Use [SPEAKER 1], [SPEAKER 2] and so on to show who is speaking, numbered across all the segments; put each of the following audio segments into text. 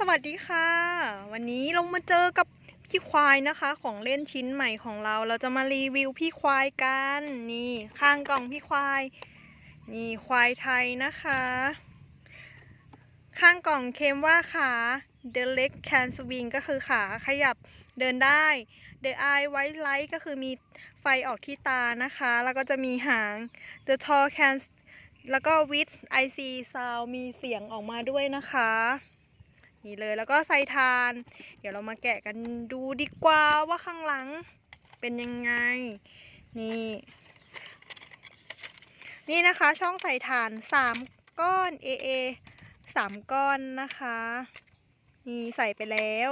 [SPEAKER 1] สวัสดีค่ะ วันนี้เรามาเจอกับพี่ควายนะคะ ของเล่นชิ้นใหม่ของเรา เราจะมารีวิวพี่ควายกัน นี่ข้างกล่องพี่ควาย นี่ควายไทยนะคะ ข้างกล่องเค็มว่าขา The leg can swing ก็คือขาขยับเดินได้ The eye white light ก็คือมีไฟออกที่ตานะคะ แล้วก็จะมีหาง The tall can แล้วก็ with IC sound มีเสียงออกมาด้วยนะคะ นี่เลยแล้วก็ใส่ทาน เดี๋ยวเรามาแกะกันดูดีกว่าว่าข้างหลังเป็นยังไง นี่ นี่นะคะช่องใส่ฐานสามก้อน AA สามก้อนนะคะ นี่ใส่ไปแล้ว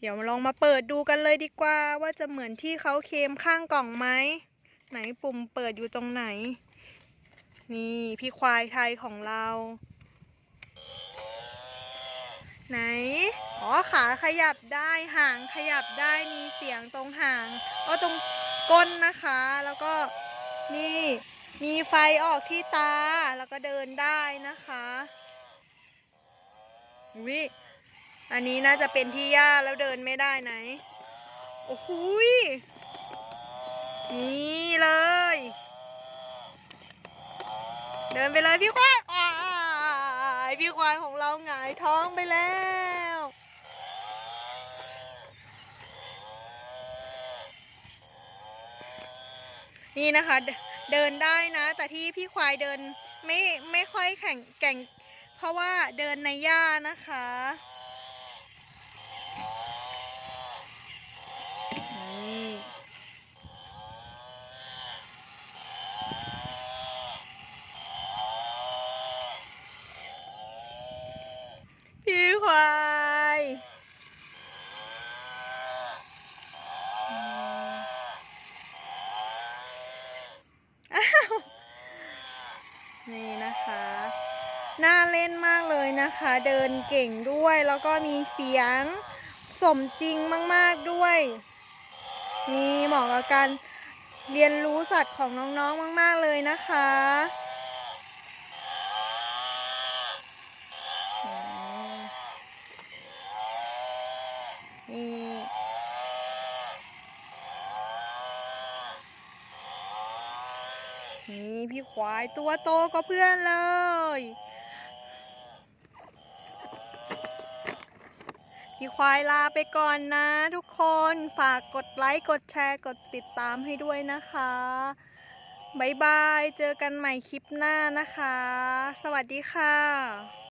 [SPEAKER 1] เดี๋ยวลองมาเปิดดูกันเลยดีกว่า ว่าจะเหมือนที่เขาเคมข้างกล่องไหม ไหนปุ่มเปิดอยู่ตรงไหน นี่พี่ควายไทยของเรา ไหน อ๋อขาขยับได้หางขยับได้มีเสียงตรงหางก็ตรงก้นนะคะ แล้วก็นี่มีไฟออกที่ตาแล้วก็เดินได้นะคะวิอันนี้น่าจะเป็นที่หญ้าแล้วเดินไม่ได้ไหน โอ้โหยนี่เลย เดินไปเลยพี่ควาย พี่ควายของเราหงายท้องไปแล้ว นี่นะคะ เดินได้นะ แต่ที่พี่ควายเดินไม่ไม่ค่อยแข่งแก่ง เพราะว่าเดินในหญ้านะคะนี่ พี่ควายอืมอ้าว นี่นะคะ น่าเล่นมากเลยนะคะ เดินเก่งด้วยแล้วก็มีเสียงสมจริงมาก ๆด้วย นี่เหมาะกับการเรียนรู้สัตว์ของน้องๆมาก ๆเลยนะคะอืมนี่ นี่พี่ควายตัวโตก็เพื่อนเลย พี่ควายลาไปก่อนนะทุกคนฝากกดไลค์กดแชร์กดติดตามให้ด้วยนะคะบายบาย เจอกันใหม่คลิปหน้านะคะ สวัสดีค่ะ